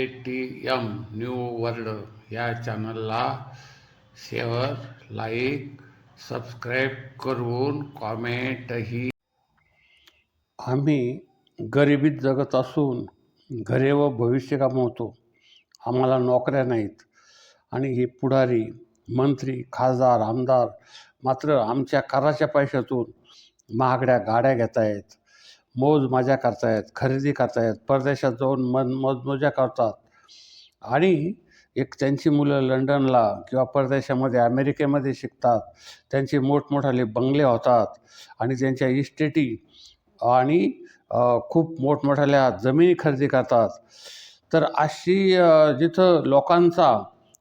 A T M new world या चॅनलला share like subscribe करून कॉमेंटही आम्ही गरिबीत जगत असून घरे व भविष्य कमवतो. आम्हाला नोकऱ्या नाहीत. आणि हे पुढारी मंत्री खासदार आमदार मात्र आमच्या कराच्या पैशातून महागड्या गाड्या घेत आहेत मौज मजा करतायत खरेदी करतायत परदेशात जाऊन मन मौजमजा करतात. आणि एक त्यांची मुलं लंडनला किंवा परदेशामध्ये अमेरिकेमध्ये शिकतात. त्यांचे मोठमोठाले बंगले होतात. आणि त्यांच्या इस्टेटी आणि खूप मोठमोठ्याल्या जमिनी खरेदी करतात. तर अशी जिथं लोकांचा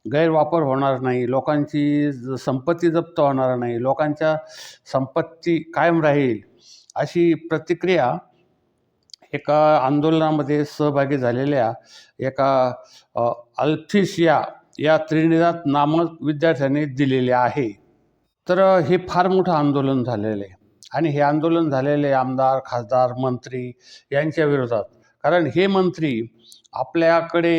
गैरवापर होणार नाही लोकांची संपत्ती जप्त होणार नाही लोकांच्या संपत्ती कायम राहील अशी प्रतिक्रिया एका आंदोलनामध्ये सहभागी झालेल्या एका अल्फिशिया या त्रिनिदात नामक विद्यार्थ्याने दिलेले आहे. तर हे फार मोठं आंदोलन झालेलं आहे. आणि हे आंदोलन झालेले आमदार खासदार मंत्री यांच्या विरोधात. कारण हे मंत्री आपल्याकडे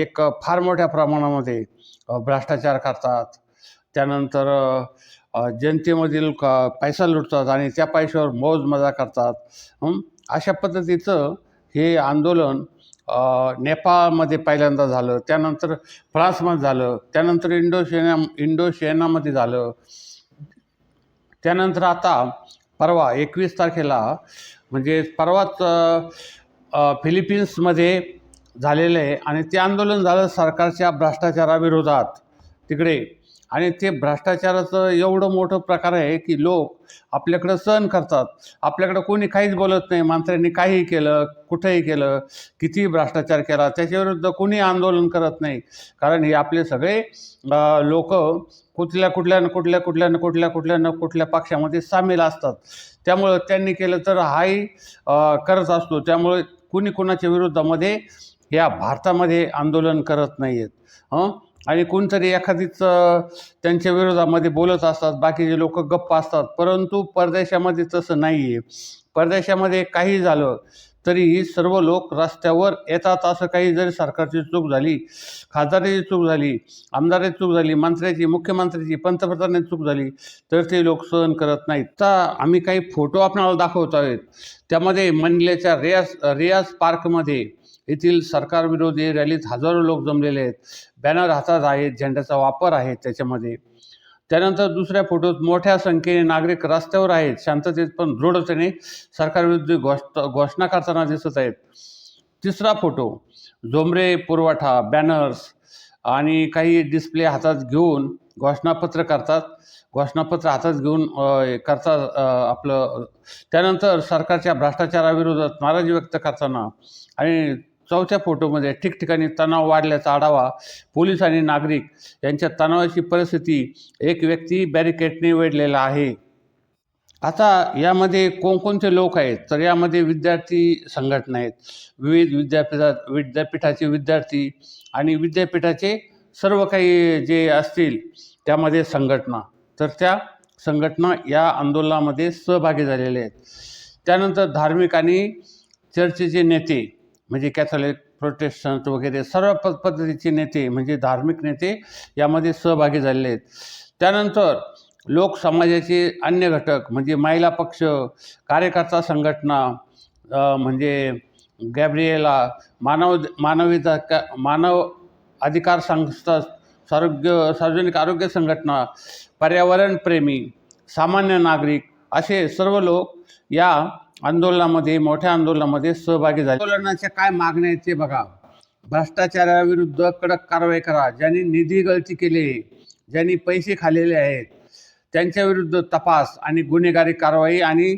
एक फार मोठ्या प्रमाणामध्ये भ्रष्टाचार करतात. त्यानंतर जनतेमधील क पैसा लुटतात आणि त्या पैशावर मौज मजा करतात अशा पद्धतीचं हे आंदोलन नेपाळमध्ये पहिल्यांदा झालं. त्यानंतर फ्रान्समध्ये झालं. त्यानंतर इंडोशेना इंडोशेनामध्ये झालं. त्यानंतर आता परवा एकवीस तारखेला म्हणजे परवाच फिलिपिन्समध्ये झालेलं आहे आणि ते आंदोलन झालं सरकारच्या भ्रष्टाचाराविरोधात. तिकडे आणि ते भ्रष्टाचाराचं एवढं मोठं प्रकार आहे की लोक आपल्याकडं सहन करतात. आपल्याकडं कोणी काहीच बोलत नाही. मंत्र्यांनी काहीही केलं कुठेही केलं कितीही भ्रष्टाचार केला त्याच्याविरुद्ध कोणी आंदोलन करत नाही. कारण हे आपले सगळे लोक कुठल्या कुठल्या ना कुठल्या कुठल्या ना कुठल्या कुठल्या न कुठल्या पक्षामध्ये सामील असतात. त्यामुळं त्यांनी केलं तर हाही करत असतो. त्यामुळे कुणी कुणाच्या विरुद्धामध्ये या भारतामध्ये आंदोलन करत नाही आहेत हं? आणि कोणतरी एखादीच त्यांच्या विरोधामध्ये बोलत असतात बाकीचे लोक गप्प असतात. परंतु परदेशामध्ये तसं नाही आहे परदेशामध्ये काही झालं तरीही सर्व लोक रस्त्यावर येतात असं काही जरी सरकारची चूक झाली खासदाराची चूक झाली आमदाराची चूक झाली मंत्र्याची मुख्यमंत्र्याची पंतप्रधानाची चूक झाली तर ते लोक सहन करत नाहीत. तर आम्ही काही फोटो आपणाला दाखवत आहोत. त्यामध्ये मंडल्याच्या रियाज रियाज पार्कमध्ये येथील सरकारविरोधी रॅलीत हजारो लोक जमलेले आहेत. बॅनर हातात आहेत झेंड्याचा वापर आहे त्याच्यामध्ये. त्यानंतर दुसऱ्या फोटोत मोठ्या संख्येने नागरिक रस्त्यावर आहेत शांततेत पण दृढतेने सरकारविरुद्ध घोष घोषणा करताना दिसत आहेत. तिसरा फोटो झोंबरे पुरवठा बॅनर्स आणि काही डिस्प्ले हातात घेऊन घोषणापत्र करतात. घोषणापत्र हातात घेऊन करतात आपलं. त्यानंतर सरकारच्या भ्रष्टाचाराविरोधात नाराजी व्यक्त करताना आणि चौथ्या फोटोमध्ये ठिकठिकाणी तणाव वाढल्याचा आढावा पोलीस आणि नागरिक यांच्या तणावाची परिस्थिती एक व्यक्ती बॅरिकेडने वेढलेला आहे. आता यामध्ये कोणकोणते लोक आहेत? तर यामध्ये विद्यार्थी संघटना आहेत. विविध विद्यापीठात विद्यापीठाचे विद्यार्थी आणि विद्यापीठाचे सर्व काही जे असतील त्यामध्ये संघटना. तर त्या संघटना या आंदोलनामध्ये सहभागी झालेल्या आहेत. त्यानंतर धार्मिक आणि चर्चेचे नेते म्हणजे कॅथोलिक प्रोटेस्टंट वगैरे सर्व प पद्धतीचे नेते म्हणजे धार्मिक नेते यामध्ये सहभागी झालेले आहेत. त्यानंतर लोक समाजाचे अन्य घटक म्हणजे महिला पक्ष कार्यकर्ता संघटना म्हणजे गॅब्रिएला मानव मानवी का मानव अधिकार संस्था सारोग्य सार्वजनिक आरोग्य संघटना पर्यावरणप्रेमी सामान्य नागरिक असे सर्व लोक या आंदोलनामध्ये मोठ्या आंदोलनामध्ये सहभागी झाले. आंदोलनाच्या काय मागण्या आहेत ते बघा. भ्रष्टाचाराविरुद्ध कडक कारवाई करा. ज्यांनी निधी गळती केली ज्यांनी पैसे खाल्लेले आहेत त्यांच्याविरुद्ध तपास आणि गुन्हेगारी कारवाई आणि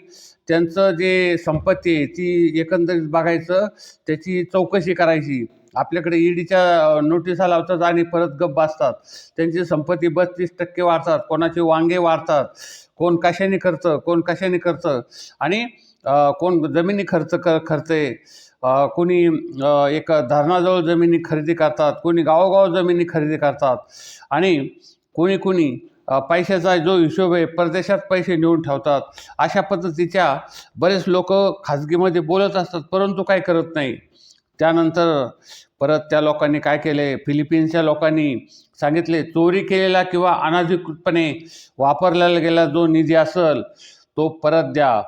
त्यांचं जे संपत्ती आहे ती एकंदरीत बघायचं त्याची चौकशी करायची. आपल्याकडे ईडीच्या नोटिसा लावतात आणि परत गप्प बसतात. त्यांची संपत्ती बत्तीस टक्के वाढतात. कोणाचे वांगे वाढतात. कोण कशाने करतं कोण कशाने करतं. आणि कोण जमिनी खर्च क खर्चे कोणी एक धरणाजवळ जमिनी खरेदी करतात कोणी गावोगाव जमिनी खरेदी करतात आणि कोणी कोणी पैशाचा जो हिशोब आहे परदेशात पैसे नेऊन ठेवतात. अशा पद्धतीच्या बरेच लोक खाजगीमध्ये बोलत असतात परंतु काय करत नाही. त्यानंतर परत त्या लोकांनी काय केले? फिलिपिन्सच्या लोकांनी सांगितले चोरी केलेला किंवा अनाधिकृतपणे वापरला गेला जो निधी असेल तो परत द्या.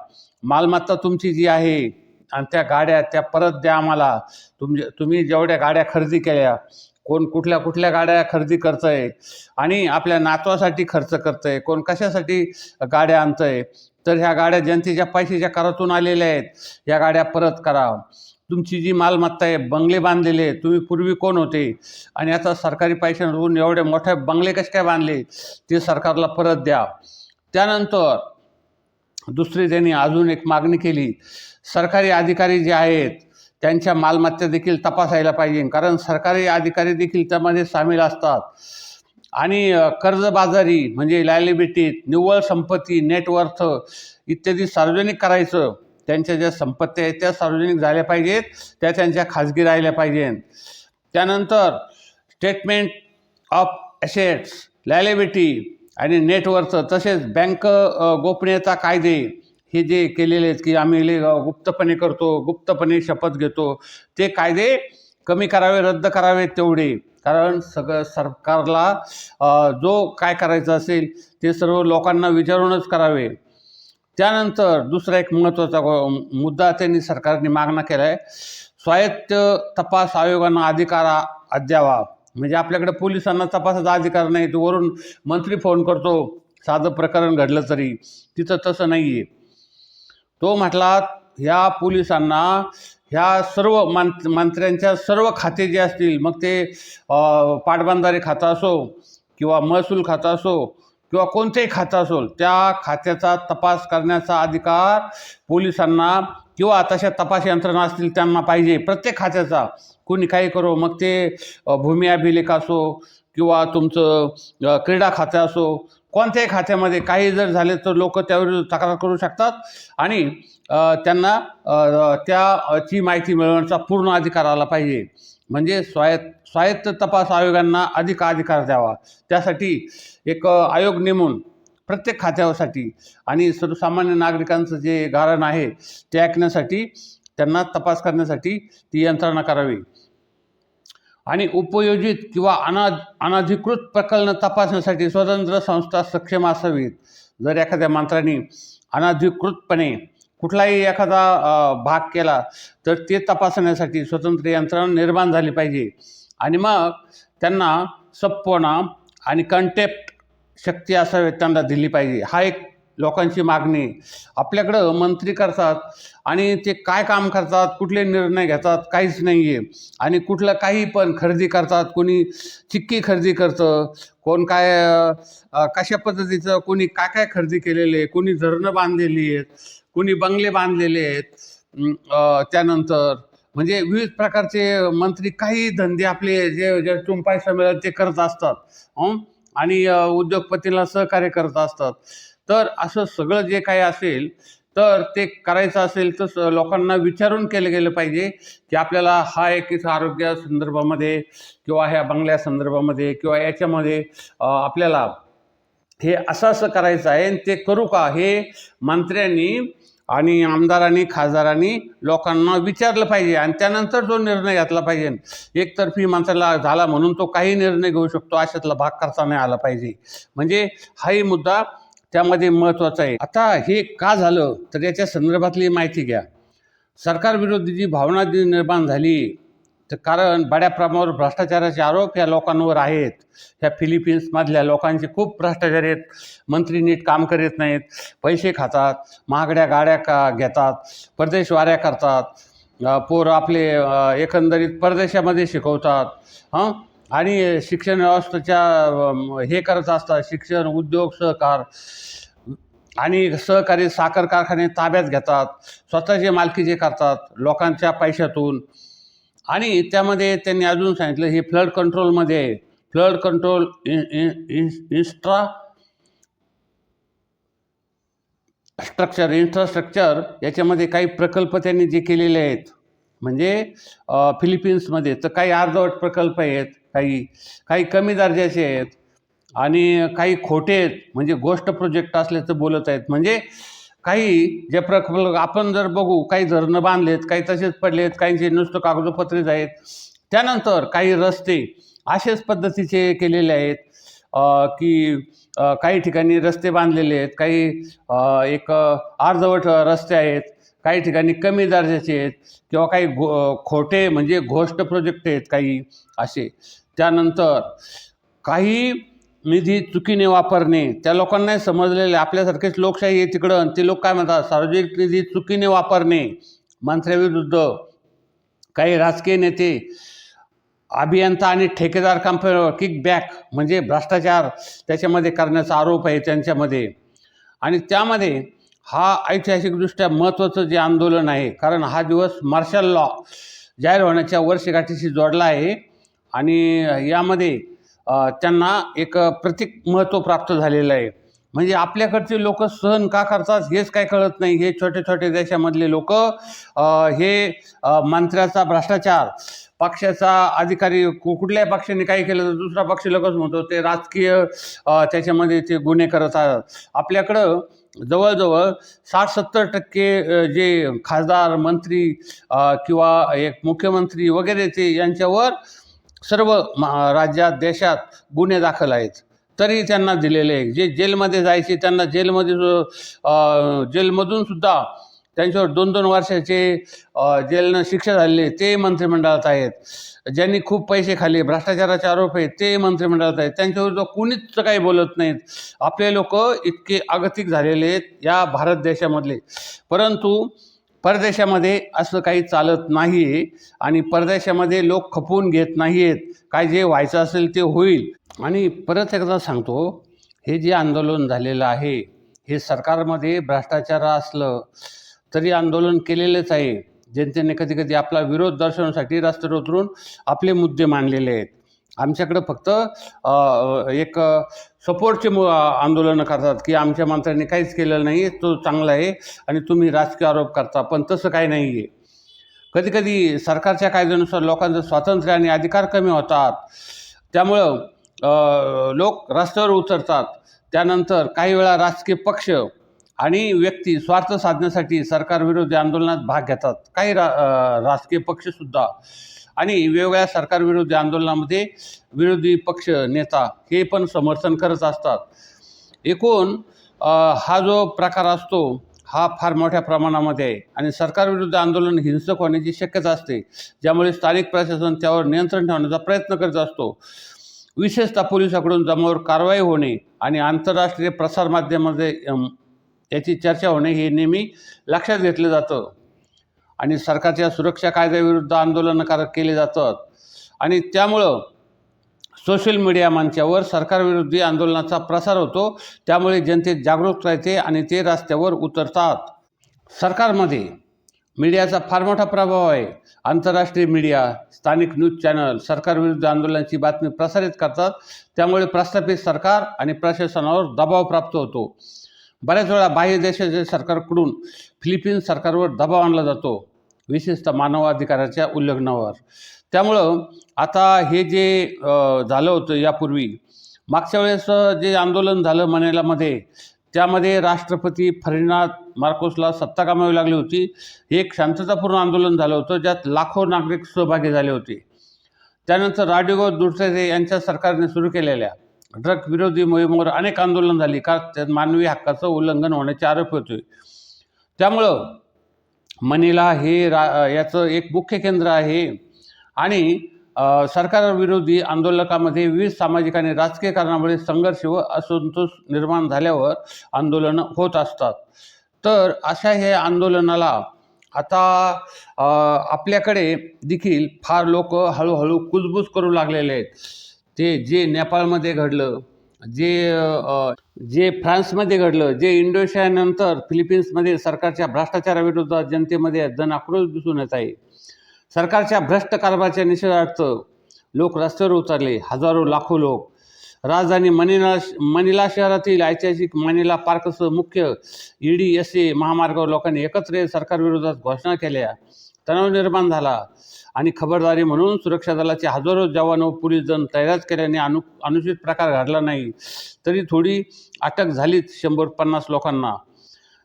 मालमत्ता तुमची जी आहे आणि त्या गाड्या त्या परत द्या आम्हाला. तुमच्या तुम्ही जेवढ्या गाड्या खरेदी केल्या कोण कुठल्या कुठल्या गाड्या खरेदी करतं आहे आणि आपल्या नातवासाठी खर्च करतं आहे कोण कशासाठी गाड्या आणतं आहे तर ह्या गाड्या जनतेच्या पैशाच्या करातून आलेल्या आहेत. या गाड्या परत करा. तुमची जी मालमत्ता आहे बंगले बांधलेले तुम्ही पूर्वी कोण होते? आणि आता सरकारी पैशांवरून एवढे मोठे बंगले कसे काय बांधले? ते सरकारला परत द्या. त्यानंतर दुसरी त्यांनी अजून एक मागणी केली सरकारी अधिकारी जे आहेत त्यांच्या मालमत्ता देखील तपासायला पाहिजे. कारण सरकारी अधिकारी देखील त्यामध्ये सामील असतात. आणि कर्जबाजारी म्हणजे लायलिबिटी निव्वळ संपत्ती नेटवर्थ इत्यादी सार्वजनिक करायचं त्यांच्या ज्या संपत्ती आहेत त्या सार्वजनिक झाल्या पाहिजेत त्या त्यांच्या खाजगी राहिल्या पाहिजेत. त्यानंतर स्टेटमेंट ऑफ ॲसेट्स लायलिबिटी आणि नेटवरचं तसेच बँक गोपनीयता कायदे हे जे केलेले आहेत की आम्ही ले- गुप्तपणे करतो गुप्तपणे शपथ घेतो ते कायदे कमी करावे रद्द करावे तेवढे. कारण सगळं सरकारला जो काय करायचं असेल ते सर्व लोकांना विचारूनच करावे. त्यानंतर दुसरा एक महत्त्वाचा मुद्दा त्यांनी सरकारने मागणा केला आहे स्वायत्त तपास आयोगांना अधिकार अद्यावा म्हणजे आपल्याकडे पोलिसांना तपासाचा अधिकार नाही तो वरून मंत्री फोन करतो साधं प्रकरण घडलं तरी. तिथं तसं नाही आहे तो म्हटला ह्या पोलिसांना ह्या सर्व मान मंत्र्यांच्या सर्व खाते जे असतील मग ते पाटबंधारे खातं असो किंवा महसूल खातं असो किंवा कोणतेही खातं असो त्या खात्याचा तपास करण्याचा अधिकार पोलिसांना किंवा तशा तपास यंत्रणा असतील त्यांना पाहिजे. प्रत्येक खात्याचा कोणी काही करो मग ते भूमी अभिलेख असो किंवा तुमचं क्रीडा खातं असो कोणत्याही खात्यामध्ये काही जर झाले तर लोक त्यावर तक्रार करू शकतात आणि त्यांना त्याची माहिती मिळवण्याचा पूर्ण अधिकार आला पाहिजे. म्हणजे स्वायत्त स्वायत्त तपास आयोगांना अधिक अधिकार द्यावा. त्यासाठी एक आयोग नेमून प्रत्येक खात्यासाठी आणि सर्वसामान्य नागरिकांचं जे गारण आहे ते ऐकण्यासाठी त्यांना तपास करण्यासाठी ती यंत्रणा करावी. आणि उपयोजित किंवा अना अनधिकृत प्रकरणं तपासण्यासाठी स्वतंत्र संस्था सक्षम असावीत. जर एखाद्या मंत्र्यांनी अनाधिकृतपणे कुठलाही एखादा भाग केला तर ते तपासण्यासाठी स्वतंत्र यंत्रणा निर्माण झाली पाहिजे. आणि मग त्यांना सप्पणा आणि कंटेप्ट शक्ती असावी त्यांना दिली पाहिजे. हा एक लोकांची मागणी. आपल्याकडं मंत्री करतात आणि ते काय काम करतात कुठले निर्णय घेतात काहीच नाही आहे आणि कुठलं काही पण खरेदी करतात कोणी चिक्की खरेदी करतं कोण काय कशा पद्धतीचं कोणी काय काय खरेदी केलेले आहे कोणी धरणं बांधलेली आहेत कोणी बंगले बांधलेले आहेत त्यानंतर म्हणजे विविध प्रकारचे मंत्री काही धंदे आपले जे जे पैसा मिळेल ते करत असतात. आणि उद्योगपतीला सहकार्य करत असतात. तर असं सगळं जे काही असेल तर ते करायचं असेल तर स- लोकांना विचारून केलं गेलं पाहिजे की आपल्याला हा एक आरोग्या संदर्भामध्ये किंवा ह्या बंगल्या संदर्भामध्ये किंवा याच्यामध्ये आपल्याला हे असं असं करायचं आहे आणि ते करू का हे मंत्र्यांनी आणि आमदारांनी खासदारांनी लोकांना विचारलं पाहिजे आणि त्यानंतर जो निर्णय घेतला पाहिजे. एकतर्फी माणसाला झाला म्हणून तो काही निर्णय घेऊ शकतो अशातला भाग करता नाही आला पाहिजे. म्हणजे हाही मुद्दा त्यामध्ये महत्त्वाचं आहे. आता हे का झालं? तर याच्या संदर्भातली माहिती घ्या. सरकारविरोधी जी भावना जी निर्माण झाली तर कारण बड्या प्रमाणावर भ्रष्टाचाराचे आरोप या लोकांवर आहेत. ह्या फिलिपिन्समधल्या लोकांचे खूप भ्रष्टाचार आहेत. मंत्री नीट काम करीत नाहीत. पैसे खातात महागड्या गाड्या का घेतात परदेशवाऱ्या करतात पोर पोरं आपले एकंदरीत परदेशामध्ये शिकवतात. हां? आणि शिक्षण व्यवस्थेच्या हे करत असतात. शिक्षण उद्योग सहकार आणि सहकारी साखर कारखाने ताब्यात घेतात. स्वतःचे मालकीचे करतात लोकांच्या पैशातून. आणि त्यामध्ये त्यांनी अजून सांगितलं हे फ्लड कंट्रोलमध्ये फ्लड कंट्रोल इन्स्ट्रा स्ट्रक्चर इन्फ्रास्ट्रक्चर याच्यामध्ये काही प्रकल्प त्यांनी जे केलेले आहेत म्हणजे फिलिपिन्समध्ये तर काही अर्धवट प्रकल्प आहेत काही काही कमी दर्जाचे आहेत आणि काही खोटे आहेत म्हणजे गोष्ट प्रोजेक्ट असल्याचं बोलत आहेत. म्हणजे काही जे प्रकल्प आपण जर बघू काही धरणं बांधलेत काही तसेच पडलेत काहींचे नुसतं कागदोपत्रेच आहेत. त्यानंतर काही रस्ते असेच पद्धतीचे केलेले आहेत की काही ठिकाणी रस्ते बांधलेले आहेत काही एक अर्धवट रस्ते आहेत. काही ठिकाणी कमी दर्जाचे आहेत किंवा काही गो खोटे म्हणजे घोष्ट प्रोजेक्ट आहेत काही असे. त्यानंतर काही निधी चुकीने वापरणे त्या लोकांनाही समजलेले आपल्यासारखेच लोकशाही आहे तिकडं आणि ते लोक काय म्हणतात? सार्वजनिक निधी चुकीने वापरणे मंत्र्याविरुद्ध काही राजकीय नेते अभियंता आणि ठेकेदार कंपनीवर किकबॅक म्हणजे भ्रष्टाचार त्याच्यामध्ये करण्याचा आरोप आहे त्यांच्यामध्ये. आणि त्यामध्ये हा ऐतिहासिकदृष्ट्या महत्त्वाचं जे आंदोलन आहे कारण हा दिवस मार्शल लॉ जाहीर होण्याच्या वर्षगाठीशी जोडला आहे आणि यामध्ये त्यांना एक प्रतीक महत्त्व प्राप्त झालेलं आहे. म्हणजे आपल्याकडचे लोक सहन का करतात हेच काय कळत नाही. हे छोटे छोटे देशामधले लोक हे मंत्र्याचा भ्रष्टाचार पक्षाचा अधिकारी कु- कुठल्याही पक्षाने काही केलं तर दुसरा पक्ष लगेच म्हणतो ते राजकीय त्याच्यामध्ये ते गुन्हे करत आहेत. आपल्याकडं जवळजवळ साठ सत्तर टक्के जे खासदार मंत्री किंवा एक मुख्यमंत्री वगैरे ते यांच्यावर सर्व महा राज्यात देशात गुन्हे दाखल आहेत. तरी त्यांना दिलेले आहे. जे जेलमध्ये जायचे त्यांना जेलमध्ये जेलमधून सुद्धा त्यांच्यावर दोन दोन वर्षाचे जेलनं शिक्षा झालेले ते मंत्रिमंडळात आहेत. ज्यांनी खूप पैसे खाल्ले भ्रष्टाचाराचे आरोप आहेत ते मंत्रिमंडळात आहेत. त्यांच्याविरुद्ध कुणीच काही बोलत नाहीत. आपले लोक इतके आगतिक झालेले आहेत या भारत देशामधले. परंतु परदेशामध्ये असं काही चालत नाही आहे आणि परदेशामध्ये लोक खपवून घेत नाही आहेत काय जे व्हायचं असेल ते होईल. आणि परत एकदा सांगतो हे जे आंदोलन झालेलं आहे हे सरकारमध्ये भ्रष्टाचार असलं तरी आंदोलन केलेलंच आहे. जनतेने कधी कधी आपला विरोध दर्शवण्यासाठी रस्त्यावर उतरून आपले मुद्दे मांडलेले आहेत. आमच्याकडं फक्त एक सपोर्टचे मु आंदोलनं करतात की आमच्या मंत्र्यांनी काहीच केलेलं नाही तो चांगला आहे आणि तुम्ही राजकीय आरोप करता पण तसं काही नाही आहे कधीकधी सरकारच्या कायद्यानुसार लोकांचं स्वातंत्र्य आणि अधिकार कमी होतात. त्यामुळं लोक रस्त्यावर उतरतात. त्यानंतर काही वेळा राजकीय पक्ष आणि व्यक्ती स्वार्थ साधण्यासाठी सरकारविरोधी आंदोलनात भाग घेतात. काही रा राजकीय पक्षसुद्धा आणि वेगवेगळ्या सरकारविरोधी आंदोलनामध्ये विरोधी पक्ष नेता हे पण समर्थन करत असतात. एकूण हा जो प्रकार असतो हा फार मोठ्या प्रमाणामध्ये आहे. आणि सरकारविरुद्ध आंदोलन हिंसक होण्याची शक्यता असते. ज्यामुळे स्थानिक प्रशासन त्यावर नियंत्रण ठेवण्याचा प्रयत्न करत असतो. विशेषतः पोलिसाकडून जमावर कारवाई होणे आणि आंतरराष्ट्रीय प्रसारमाध्यमामध्ये याची चर्चा होणे हे नेहमी लक्षात घेतलं जातं. आणि सरकारच्या सुरक्षा कायद्याविरुद्ध आंदोलनं कर केले जातात. आणि त्यामुळं सोशल मीडिया मंचावर सरकारविरोधी आंदोलनाचा प्रसार होतो. त्यामुळे जनतेत जागरूक राहते आणि ते रस्त्यावर उतरतात. सरकारमध्ये मीडियाचा फार मोठा प्रभाव आहे. आंतरराष्ट्रीय मीडिया स्थानिक न्यूज चॅनल सरकारविरुद्ध आंदोलनाची बातमी प्रसारित करतात. त्यामुळे प्रस्थापित सरकार आणि प्रशासनावर दबाव प्राप्त होतो. बऱ्याच वेळा बाह्य देशाच्या सरकारकडून फिलिपिन्स सरकारवर दबाव आणला जातो विशेषतः मानवाधिकाराच्या उल्लंघनावर. त्यामुळं आता हे जे झालं होतं यापूर्वी मागच्या वेळेस जे आंदोलन झालं मनेलामध्ये त्यामध्ये राष्ट्रपती फर्डिनांड मार्कोसला सत्ता गमावी लागली होती. हे एक शांततापूर्ण आंदोलन झालं होतं ज्यात लाखो नागरिक सहभागी झाले होते. त्यानंतर राडिगो दुर्सेरे यांच्या सरकारने सुरू केलेल्या ड्रग विरोधी मोहिमेवर अनेक आंदोलन झाली. कारण त्यात मानवी हक्काचं उल्लंघन होण्याचे आरोप होते त्यामुळं मनीला हे रा याचं एक मुख्य केंद्र आहे. आणि सरकारविरोधी आंदोलकामध्ये विविध सामाजिक आणि राजकीय कारणामुळे संघर्ष व असंतोष निर्माण झाल्यावर आंदोलनं होत असतात. तर अशा हे आंदोलनाला आता आपल्याकडे देखील फार लोक हळूहळू कुजबूज करू लागलेले आहेत. ते जे नेपाळमध्ये घडलं जे जे फ्रान्समध्ये घडलं जे इंडोनेशियानंतर फिलिपिन्समध्ये सरकारच्या भ्रष्टाचाराविरोधात जनतेमध्ये जन आक्रोश दिसून येत आहे. सरकारच्या भ्रष्ट कारभाराच्या निषेधार्थ लोक रस्त्यावर उतरले हजारो लाखो लोक. राजधानी मनिला मनिला शहरातील ऐतिहासिक मनिला पार्कसह मुख्य ई डी एस ए महामार्गावर लोकांनी एकत्र सरकारविरोधात घोषणा केल्या. तणाव निर्माण झाला. आणि खबरदारी म्हणून सुरक्षा दलाचे हजारो जवान व पोलीस जण तैनात केल्याने अनु अनुचित प्रकार घडला नाही. तरी थोडी अटक झालीच शंभर पन्नास लोकांना.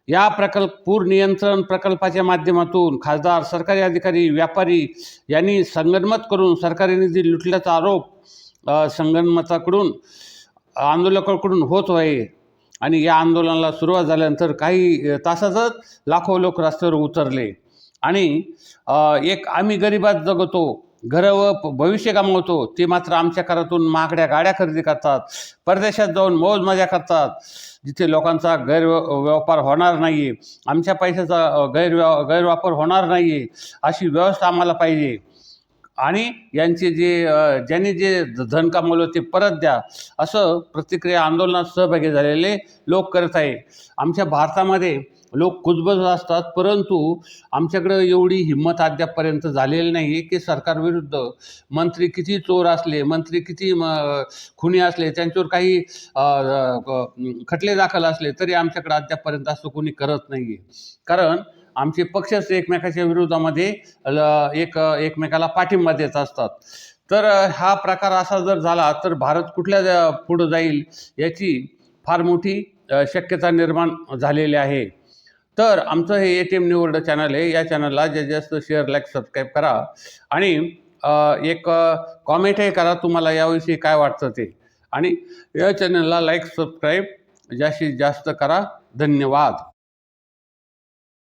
या प्रकल्प पूर नियंत्रण प्रकल्पाच्या माध्यमातून खासदार सरकारी अधिकारी व्यापारी यांनी संगनमत करून सरकारी निधी लुटल्याचा आरोप संगणमताकडून संगनमताकडून आंदोलकांकडून होत आहे. आणि या आंदोलनाला सुरुवात झाल्यानंतर काही तासातच लाखो लोक रस्त्यावर उतरले. आणि एक आम्ही गरिबात जगतो घरं व प- भविष्य कमावतो ते मात्र आमच्या घरातून महागड्या गाड्या खरेदी करतात परदेशात जाऊन मौज मजा करतात. जिथे लोकांचा गैरव्यापार होणार नाही आहे आमच्या पैशाचा गैरव्या गैरवापर होणार नाही आहे अशी व्यवस्था आम्हाला पाहिजे. आणि यांचे जे ज्यांनी जे धन कमवलं ते परत द्या असं प्रतिक्रिया आंदोलनात सहभागी झालेले लोक करत आहे आमच्या भारतामध्ये लोक कुजबज असतात परंतु आमच्याकडं एवढी हिंमत अद्यापपर्यंत झालेली नाही आहे की सरकारविरुद्ध मंत्री किती चोर असले मंत्री किती म खुनी असले त्यांच्यावर काही खटले दाखल असले तरी आमच्याकडं अद्यापपर्यंत असं कोणी करत नाही आहे कारण आमचे पक्षच एकमेकाच्या विरोधामध्ये ल- एक एकमेकाला पाठिंबा देत असतात. तर हा प्रकार असा जर झाला तर भारत कुठल्या पुढं जाईल याची फार मोठी शक्यता निर्माण झालेली आहे. तर आमचं हे A T M new world channel आहे. या चॅनलला जास्तीत जास्त शेअर लाईक सबस्क्राईब करा. आणि एक एक कॉमेंटही करा तुम्हाला याविषयी काय वाटतं ते. आणि या चॅनलला लाईक सबस्क्राईब जास्तीत जास्त करा. धन्यवाद.